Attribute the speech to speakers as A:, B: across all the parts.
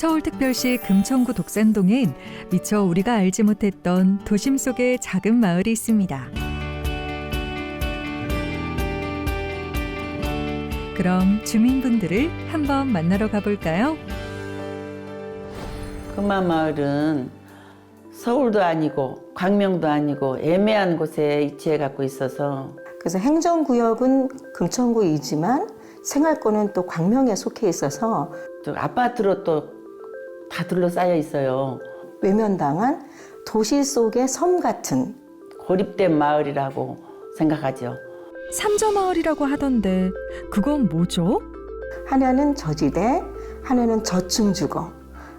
A: 서울특별시 금천구 독산동엔 미처 우리가 알지 못했던 도심 속의 작은 마을이 있습니다. 그럼 주민분들을 한번 만나러 가볼까요?
B: 금마마을은 서울도 아니고 광명도 아니고 애매한 곳에 위치해 갖고 있어서
C: 그래서 행정구역은 금천구이지만 생활권은 또 광명에 속해 있어서
B: 또 아파트로 또 다 둘러싸여 있어요.
C: 외면당한 도시 속의 섬 같은
B: 고립된 마을이라고 생각하죠.
A: 삼저마을이라고 하던데 그건 뭐죠?
C: 하나는 저지대, 하나는 저층 주거,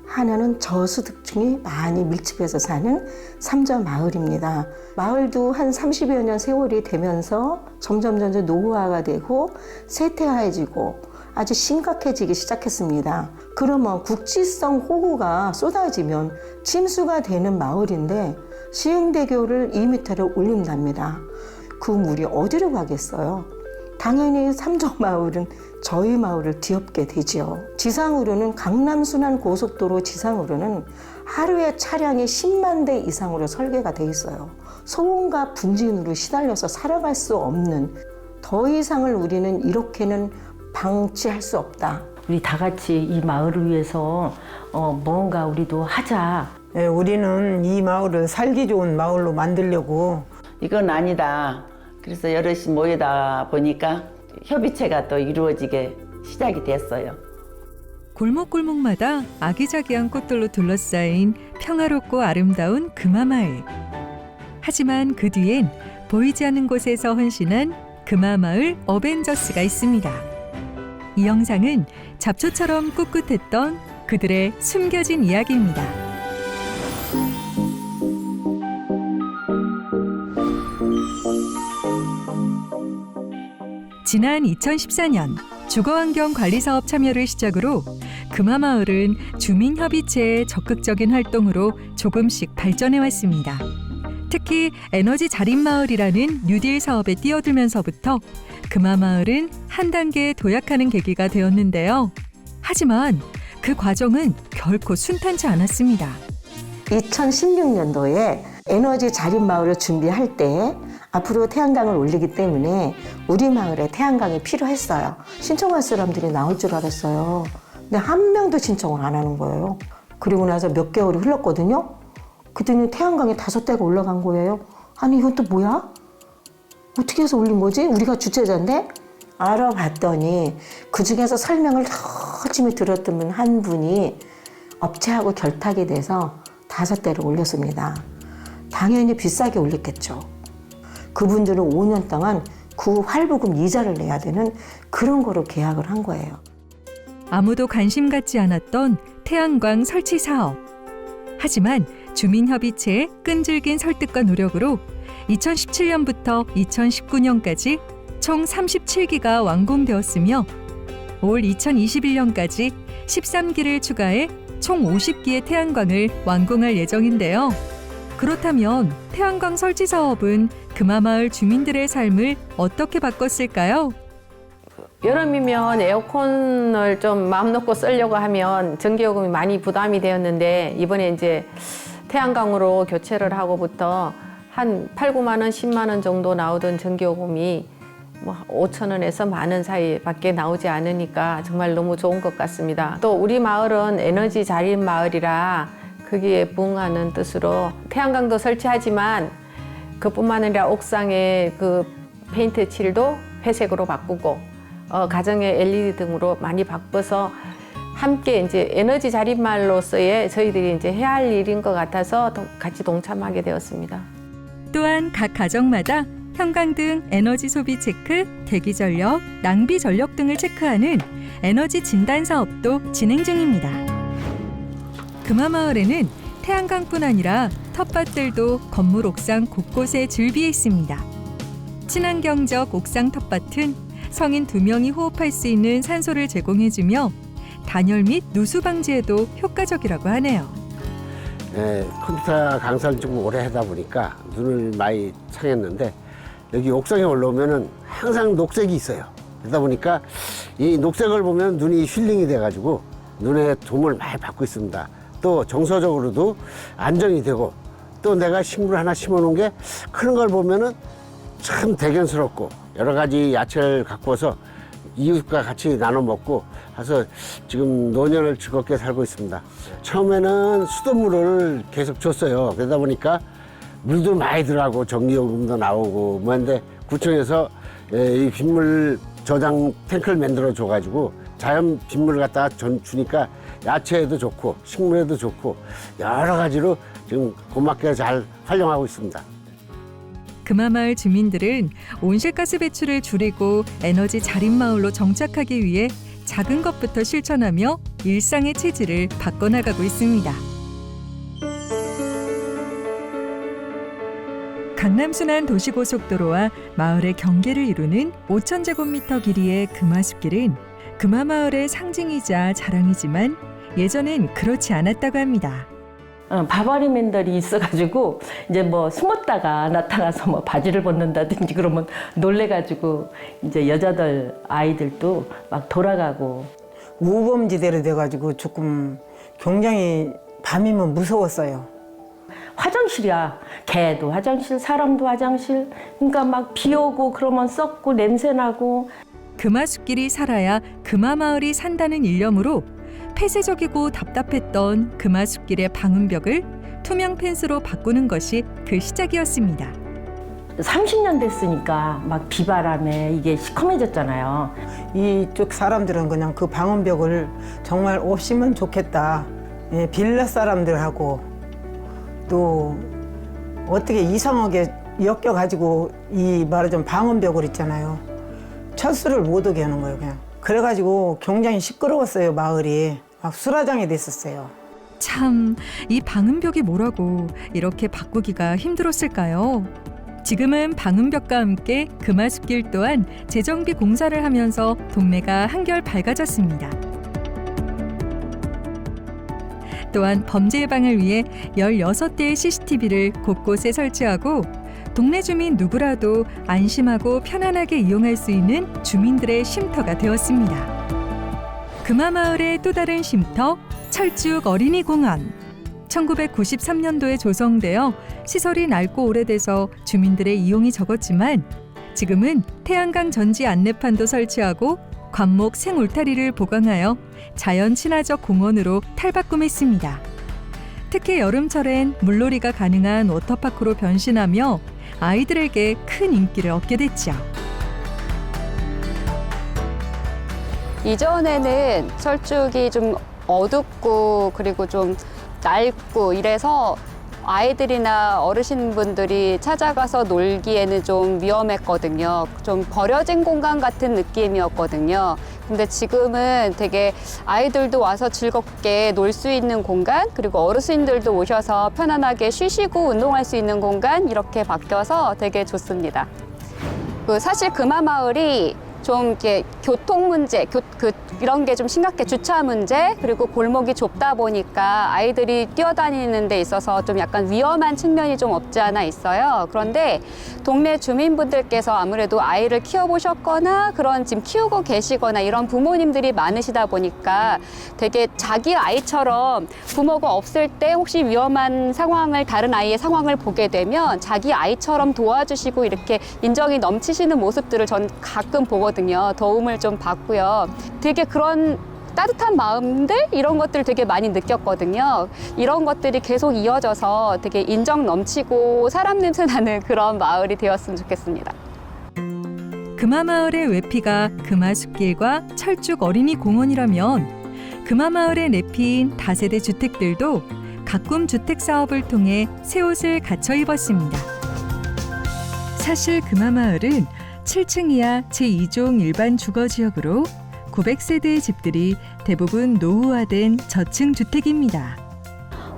C: 하나는 저소득층이 많이 밀집해서 사는 삼저 마을입니다. 마을도 한 30여 년 세월이 되면서 점점 점점 노후화가 되고 쇠퇴해지고 아주 심각해지기 시작했습니다. 그러면 국지성 호구가 쏟아지면 침수가 되는 마을인데 시흥대교를 2m를 올린답니다. 그 물이 어디로 가겠어요? 당연히 삼정 마을은 저희 마을을 뒤엎게 되지요. 지상으로는 강남 순환 고속도로 지상으로는 하루에 차량이 10만 대 이상으로 설계가 돼 있어요. 소음과 분진으로 시달려서 살아갈 수 없는 더 이상을 우리는 이렇게는 방치할 수 없다.
D: 우리 다 같이 이 마을을 위해서 어, 뭔가 우리도 하자.
E: 예, 우리는 이 마을을 살기 좋은 마을로 만들려고
B: 이건 아니다. 그래서 여럿이 모이다 보니까 협의체가 또 이루어지게 시작이 됐어요.
A: 골목골목마다 아기자기한 꽃들로 둘러싸인 평화롭고 아름다운 금화마을. 하지만 그 뒤엔 보이지 않는 곳에서 헌신한 금화마을 어벤져스가 있습니다. 이 영상은 잡초처럼 꿋꿋했던 그들의 숨겨진 이야기입니다. 지난 2014년 주거환경관리사업 참여를 시작으로 금화마을은 주민협의체의 적극적인 활동으로 조금씩 발전해 왔습니다. 특히 에너지 자립 마을이라는 뉴딜 사업에 뛰어들면서부터 금화 마을은 한 단계 도약하는 계기가 되었는데요. 하지만 그 과정은 결코 순탄치 않았습니다.
C: 2016년도에 에너지 자립 마을을 준비할 때 앞으로 태양광을 올리기 때문에 우리 마을에 태양광이 필요했어요. 신청할 사람들이 나올 줄 알았어요. 근데 한 명도 신청을 안 하는 거예요. 그리고 나서 몇 개월이 흘렀거든요. 그랬더니 태양광이 다섯 대가 올라간 거예요. 아니 이건 또 뭐야? 어떻게 해서 올린 거지? 우리가 주최자인데? 알아봤더니 그 중에서 설명을 열심히 들었던 한 분이 업체하고 결탁이 돼서 다섯 대를 올렸습니다. 당연히 비싸게 올렸겠죠. 그분들은 5년 동안 그 활부금 이자를 내야 되는 그런 거로 계약을 한 거예요.
A: 아무도 관심 갖지 않았던 태양광 설치 사업. 하지만 주민협의체의 끈질긴 설득과 노력으로 2017년부터 2019년까지 총 37기가 완공되었으며 올 2021년까지 13기를 추가해 총 50기의 태양광을 완공할 예정인데요. 그렇다면 태양광 설치 사업은 금화마을 주민들의 삶을 어떻게 바꿨을까요?
F: 여름이면 에어컨을 좀 마음 놓고 쓰려고 하면 전기요금이 많이 부담이 되었는데 이번에 이제 태양광으로 교체를 하고부터 한 8, 9만 원, 10만 원 정도 나오던 전기요금이 뭐 5천 원에서 만 원 사이밖에 나오지 않으니까 정말 너무 좋은 것 같습니다. 또 우리 마을은 에너지 자립 마을이라 거기에 부응하는 뜻으로 태양광도 설치하지만 그뿐만 아니라 옥상에 그 페인트 칠도 회색으로 바꾸고 어, 가정의 LED 등으로 많이 바꿔서 함께 이제 에너지 자립말로서의 저희들이 이제 해야 할 일인 것 같아서 동- 같이 동참하게 되었습니다.
A: 또한 각 가정마다 형광 등 에너지 소비 체크, 대기 전력, 낭비 전력 등을 체크하는 에너지 진단 사업도 진행 중입니다. 금화마을에는 태양광뿐 아니라 텃밭들도 건물 옥상 곳곳에 즐비해 있습니다. 친환경적 옥상 텃밭은 성인 두 명이 호흡할 수 있는 산소를 제공해주며 단열 및 누수 방지에도 효과적이라고 하네요.
G: 예, 컴퓨터 강사를 좀 오래 하다 보니까 눈을 많이 상했는데 여기 옥상에 올라오면은 항상 녹색이 있어요. 그러다 보니까 이 녹색을 보면 눈이 힐링이 돼가지고 눈에 도움을 많이 받고 있습니다. 또 정서적으로도 안정이 되고 또 내가 식물 하나 심어놓은 게 크는 걸 보면은 참 대견스럽고 여러 가지 야채를 갖고 와서 이웃과 같이 나눠 먹고 해서 지금 노년을 즐겁게 살고 있습니다. 처음에는 수돗물을 계속 줬어요. 그러다 보니까 물도 많이 들어가고 전기요금도 나오고 뭐한데 구청에서 예, 이 빗물 저장 탱크를 만들어 줘가지고 자연 빗물을 갖다가 전 주니까 야채에도 좋고 식물에도 좋고 여러 가지로 지금 고맙게 잘 활용하고 있습니다.
A: 금화마을 주민들은 온실가스 배출을 줄이고 에너지 자립 마을로 정착하기 위해 작은 것부터 실천하며 일상의 체질을 바꿔나가고 있습니다. 강남 순환 도시고속도로와 마을의 경계를 이루는 5,000제곱미터 길이의 금화숲길은 금화마을의 상징이자 자랑이지만 예전엔 그렇지 않았다고 합니다.
D: 어, 바바리 맨들이 있어가지고 이제 뭐 숨었다가 나타나서 뭐 바지를 벗는다든지 그러면 놀래가지고 이제 여자들 아이들도 막 돌아가고
E: 우범지대로 돼가지고 조금 굉장히 밤이면 무서웠어요.
D: 화장실이야. 개도 화장실, 사람도 화장실. 그러니까 막 비 오고 그러면 썩고 냄새 나고
A: 금화숲길이 살아야 금화마을이 산다는 일념으로 폐쇄적이고 답답했던 금화숲길의 방음벽을 투명 펜스로 바꾸는 것이 그 시작이었습니다.
D: 30년 됐으니까 막 비바람에 이게 시커매졌잖아요.
E: 이쪽 사람들은 그냥 그 방음벽을 정말 없이면 좋겠다. 예, 빌라 사람들하고 또 어떻게 이상하게 엮여가지고 이 말하자면 방음벽을 있잖아요. 철수를 못 오게 하는 거예요, 그냥. 그래가지고 굉장히 시끄러웠어요, 마을이. 막 수라장이 됐었어요.
A: 참, 이 방음벽이 뭐라고 이렇게 바꾸기가 힘들었을까요? 지금은 방음벽과 함께 금화숲길 또한 재정비 공사를 하면서 동네가 한결 밝아졌습니다. 또한 범죄 예방을 위해 16대의 CCTV를 곳곳에 설치하고 동네 주민 누구라도 안심하고 편안하게 이용할 수 있는 주민들의 쉼터가 되었습니다. 금화마을의 또 다른 쉼터 철쭉 어린이공원 1993년도에 조성되어 시설이 낡고 오래돼서 주민들의 이용이 적었지만 지금은 태양광 전지 안내판도 설치하고 관목 생울타리를 보강하여 자연 친화적 공원으로 탈바꿈했습니다. 특히 여름철엔 물놀이가 가능한 워터파크로 변신하며 아이들에게 큰 인기를 얻게 됐죠.
H: 이전에는 철쭉이 좀 어둡고 그리고 좀 낡고 이래서 아이들이나 어르신분들이 찾아가서 놀기에는 좀 위험했거든요. 좀 버려진 공간 같은 느낌이었거든요. 근데 지금은 되게 아이들도 와서 즐겁게 놀 수 있는 공간, 그리고 어르신들도 오셔서 편안하게 쉬시고 운동할 수 있는 공간 이렇게 바뀌어서 되게 좋습니다. 그 사실 금화마을이 좀 이렇게 교통 문제, 교, 그 이런 게 좀 심각해 주차 문제 그리고 골목이 좁다 보니까 아이들이 뛰어다니는 데 있어서 좀 약간 위험한 측면이 좀 없지 않아 있어요. 그런데 동네 주민분들께서 아무래도 아이를 키워보셨거나 그런 지금 키우고 계시거나 이런 부모님들이 많으시다 보니까 되게 자기 아이처럼 부모가 없을 때 혹시 위험한 상황을 다른 아이의 상황을 보게 되면 자기 아이처럼 도와주시고 이렇게 인정이 넘치시는 모습들을 전 가끔 보거든요. 도움을 좀 받고요. 되게 그런 따뜻한 마음들 이런 것들 되게 많이 느꼈거든요. 이런 것들이 계속 이어져서 되게 인정 넘치고 사람 냄새 나는 그런 마을이 되었으면 좋겠습니다.
A: 금화마을의 외피가 금화숲길과 철쭉 어린이 공원이라면 금화마을의 내피인 다세대 주택들도 가꿈 주택 사업을 통해 새 옷을 갖춰 입었습니다. 사실 금화마을은 7층 이하 제2종 일반 주거 지역으로 900세대의 집들이 대부분 노후화된 저층 주택입니다.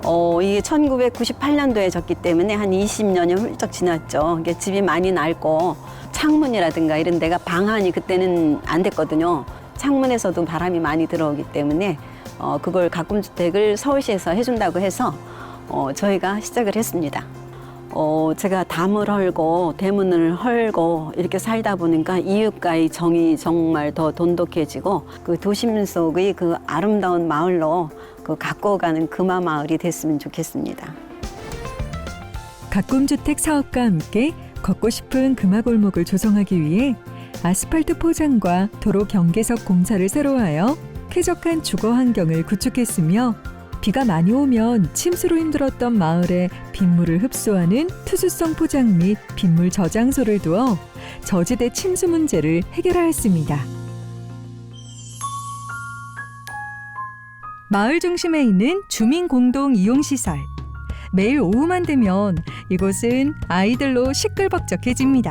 I: 어, 이게 1998년도에 졌기 때문에 한 20년이 훌쩍 지났죠. 이게 집이 많이 낡고 창문이라든가 이런 데가 방안이 그때는 안 됐거든요. 창문에서도 바람이 많이 들어오기 때문에 어, 그걸 가꿈 주택을 서울시에서 해준다고 해서 어, 저희가 시작을 했습니다. 어, 제가 담을 헐고 대문을 헐고 이렇게 살다 보니까 이웃과의 정이 정말 더 돈독해지고 그 도심 속의 그 아름다운 마을로 그 갖고 가는 금화 마을이 됐으면 좋겠습니다.
A: 가꿈 주택 사업과 함께 걷고 싶은 금화 골목을 조성하기 위해 아스팔트 포장과 도로 경계석 공사를 새로 하여 쾌적한 주거 환경을 구축했으며 비가 많이 오면 침수로 힘들었던 마을에 빗물을 흡수하는 투수성 포장 및 빗물 저장소를 두어 저지대 침수 문제를 해결하였습니다. 마을 중심에 있는 주민 공동 이용 시설. 매일 오후만 되면 이곳은 아이들로 시끌벅적해집니다.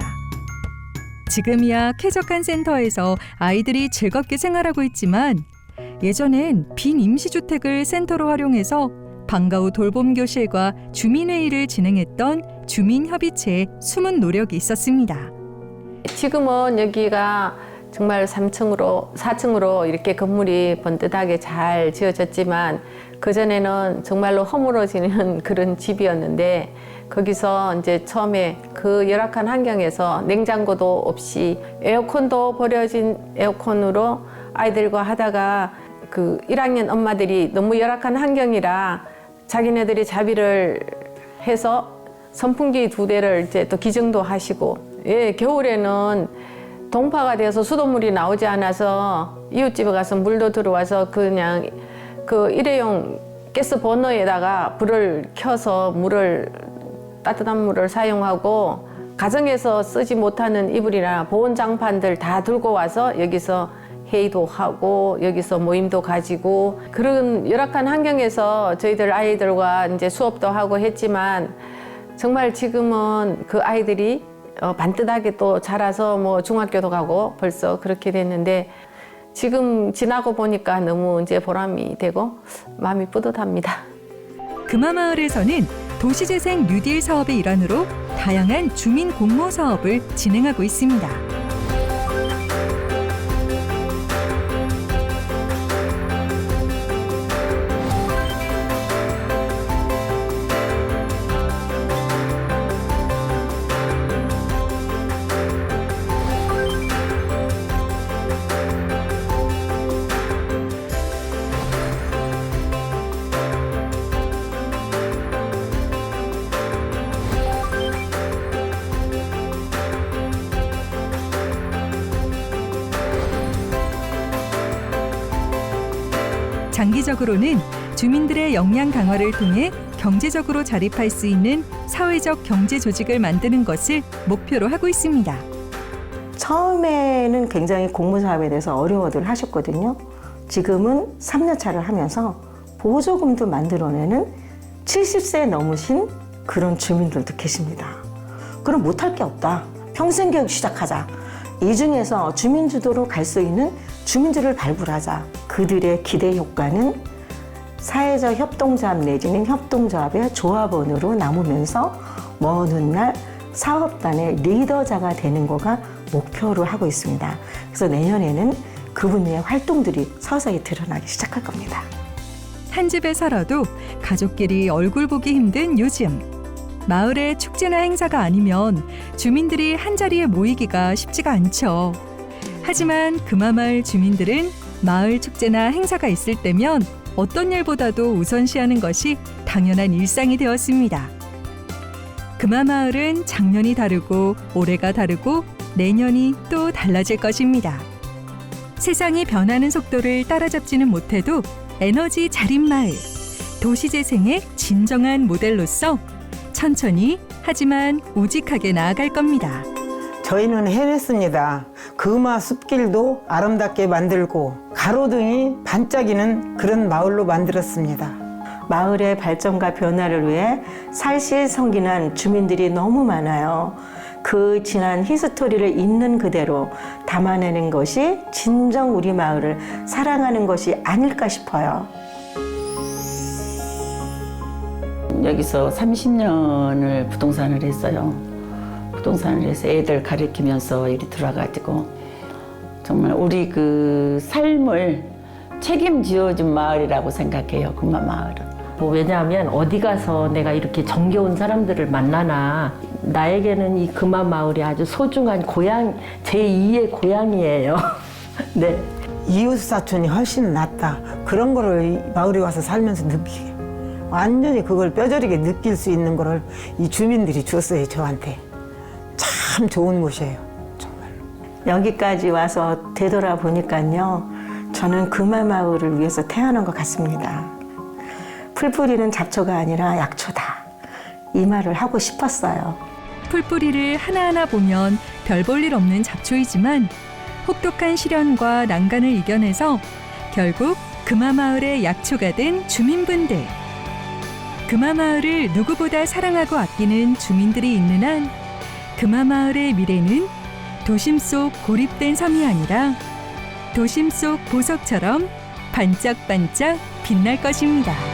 A: 지금이야 쾌적한 센터에서 아이들이 즐겁게 생활하고 있지만 예전엔 빈 임시주택을 센터로 활용해서 방과 후 돌봄 교실과 주민회의를 진행했던 주민협의체의 숨은 노력이 있었습니다.
F: 지금은 여기가 정말 3층으로 4층으로 이렇게 건물이 번듯하게 잘 지어졌지만 그 전에는 정말로 허물어지는 그런 집이었는데 거기서 이제 처음에 그 열악한 환경에서 냉장고도 없이 에어컨도 버려진 에어컨으로 아이들과 하다가 그 1학년 엄마들이 너무 열악한 환경이라 자기네들이 자비를 해서 선풍기 두 대를 이제 또 기증도 하시고 예 겨울에는 동파가 돼서 수돗물이 나오지 않아서 이웃집에 가서 물도 들어와서 그냥 그 일회용 가스 버너에다가 불을 켜서 물을 따뜻한 물을 사용하고 가정에서 쓰지 못하는 이불이나 보온 장판들 다 들고 와서 여기서 회의도 하고 여기서 모임도 가지고 그런 열악한 환경에서 저희들 아이들과 이제 수업도 하고 했지만 정말 지금은 그 아이들이 어, 반듯하게 또 자라서 뭐 중학교도 가고 벌써 그렇게 됐는데 지금 지나고 보니까 너무 이제 보람이 되고 마음이 뿌듯합니다.
A: 금화마을에서는 도시재생 뉴딜 사업의 일환으로 다양한 주민 공모 사업을 진행하고 있습니다. 장기적으로는 주민들의 역량 강화를 통해 경제적으로 자립할 수 있는 사회적 경제 조직을 만드는 것을 목표로 하고 있습니다.
C: 처음에는 굉장히 공무사업에 대해서 어려워들 하셨거든요. 지금은 3년 차를 하면서 보조금도 만들어내는 70세 넘으신 그런 주민들도 계십니다. 그럼 못할 게 없다. 평생교육 시작하자. 이 중에서 주민주도로 갈 수 있는 주민들을 발굴하자. 그들의 기대 효과는 사회적 협동조합 내지는 협동조합의 조합원으로 남으면서 먼 훗날 사업단의 리더자가 되는 거가 목표로 하고 있습니다. 그래서 내년에는 그분의 활동들이 서서히 드러나기 시작할 겁니다.
A: 한 집에 살아도 가족끼리 얼굴 보기 힘든 요즘. 마을의 축제나 행사가 아니면 주민들이 한 자리에 모이기가 쉽지가 않죠. 하지만 금화마을 주민들은 마을 축제나 행사가 있을 때면 어떤 일보다도 우선시하는 것이 당연한 일상이 되었습니다. 금화마을은 작년이 다르고 올해가 다르고 내년이 또 달라질 것입니다. 세상이 변하는 속도를 따라잡지는 못해도 에너지 자립 마을, 도시재생의 진정한 모델로서 천천히 하지만 우직하게 나아갈 겁니다.
E: 저희는 해냈습니다. 금화 숲길도 아름답게 만들고 가로등이 반짝이는 그런 마을로 만들었습니다.
C: 마을의 발전과 변화를 위해 살실성긴한 주민들이 너무 많아요. 그 지난 히스토리를 있는 그대로 담아내는 것이 진정 우리 마을을 사랑하는 것이 아닐까 싶어요.
B: 여기서 30년을 부동산을 했어요. 부동산을 해서 애들 가르치면서 이리 들어와가지고 정말 우리 그 삶을 책임지어준 마을이라고 생각해요. 금마 마을은.
D: 뭐 왜냐하면 어디 가서 내가 이렇게 정겨운 사람들을 만나나 나에게는 이 금화 마을이 아주 소중한 고향 제2의 고향이에요. 네.
G: 이웃 사촌이 훨씬 낫다. 그런 거를 이 마을에 와서 살면서 느끼게 완전히 그걸 뼈저리게 느낄 수 있는 거를 이 주민들이 줬어요 저한테. 참 좋은 곳이에요. 정말.
C: 여기까지 와서 되돌아보니까요. 저는 금화마을을 위해서 태어난 것 같습니다. 풀뿌리는 잡초가 아니라 약초다. 이 말을 하고 싶었어요.
A: 풀뿌리를 하나하나 보면 별 볼 일 없는 잡초이지만 혹독한 시련과 난간을 이겨내서 결국 금화마을의 약초가 된 주민분들. 금화마을을 누구보다 사랑하고 아끼는 주민들이 있는 한 금화마을의 미래는 도심 속 고립된 섬이 아니라 도심 속 보석처럼 반짝반짝 빛날 것입니다.